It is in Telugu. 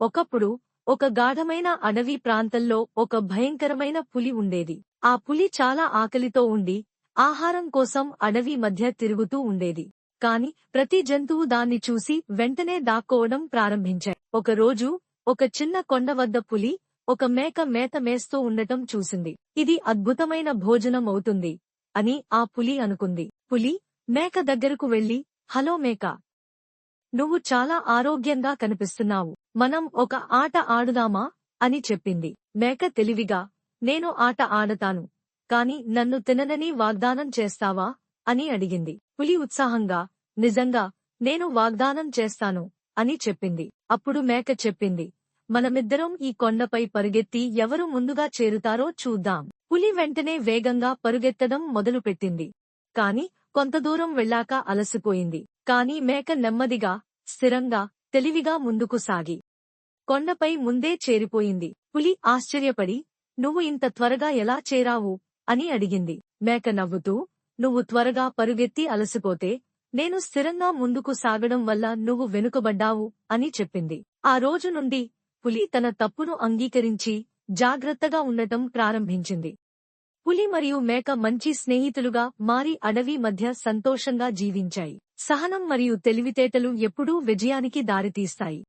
ఒకప్పుడు ఒక గాఢమైన అడవి ప్రాంతంలో ఒక భయంకరమైన పులి ఉండేది. ఆ పులి చాలా ఆకలితో ఉండి ఆహారం కోసం అడవి మధ్య తిరుగుతూ ఉండేది. కాని ప్రతి జంతువు దాన్ని చూసి వెంటనే దాక్కోవడం ప్రారంభించాయి. ఒకరోజు ఒక చిన్న కొండ వద్ద పులి ఒక మేక మేత మేస్తూ ఉండటం చూసింది. ఇది అద్భుతమైన భోజనం అవుతుంది అని ఆ పులి అనుకుంది. పులి మేక దగ్గరకు వెళ్ళి హలో మేక నువ్వు చాలా ఆరోగ్యంగా కనిపిస్తున్నావు. మనం ఒక ఆట ఆడుదామా? అని చెప్పింది. మేక తెలివిగా నేను ఆట ఆడతాను కాని నన్ను తిననని వాగ్దానం చేస్తావా? అని అడిగింది. పులి ఉత్సాహంగా నిజంగా నేను వాగ్దానం చేస్తాను అని చెప్పింది. అప్పుడు మేక చెప్పింది. మనమిద్దరం ఈ కొండపై పరుగెత్తి ఎవరు ముందుగా చేరుతారో చూద్దాం. పులి వెంటనే వేగంగా పరుగెత్తడం మొదలుపెట్టింది. కాని కొంత దూరం వెళ్ళాక అలసిపోయింది. కాని మేక నెమ్మదిగా స్థిరంగా తెలివిగా ముందుకు సాగి. కొండపై ముందే చేరిపోయింది. పులి ఆశ్చర్యపడి నువ్వు ఇంత త్వరగా ఎలా చేరావు? అని అడిగింది. మేక నవ్వుతూ నువ్వు త్వరగా పరుగెత్తి అలసిపోతే నేను స్థిరంగా ముందుకు సాగడం వల్ల నువ్వు వెనుకబడ్డావు అని చెప్పింది. ఆ రోజు నుండి పులి తన తప్పును అంగీకరించి జాగ్రత్తగా ఉండటం ప్రారంభించింది. పులి మరియు మేక మంచి స్నేహితులుగా మారి అడవి మధ్య సంతోషంగా జీవించాయి. సహనం మరియు తెలివితేటలు ఎప్పుడూ విజయానికి దారితీస్తాయి.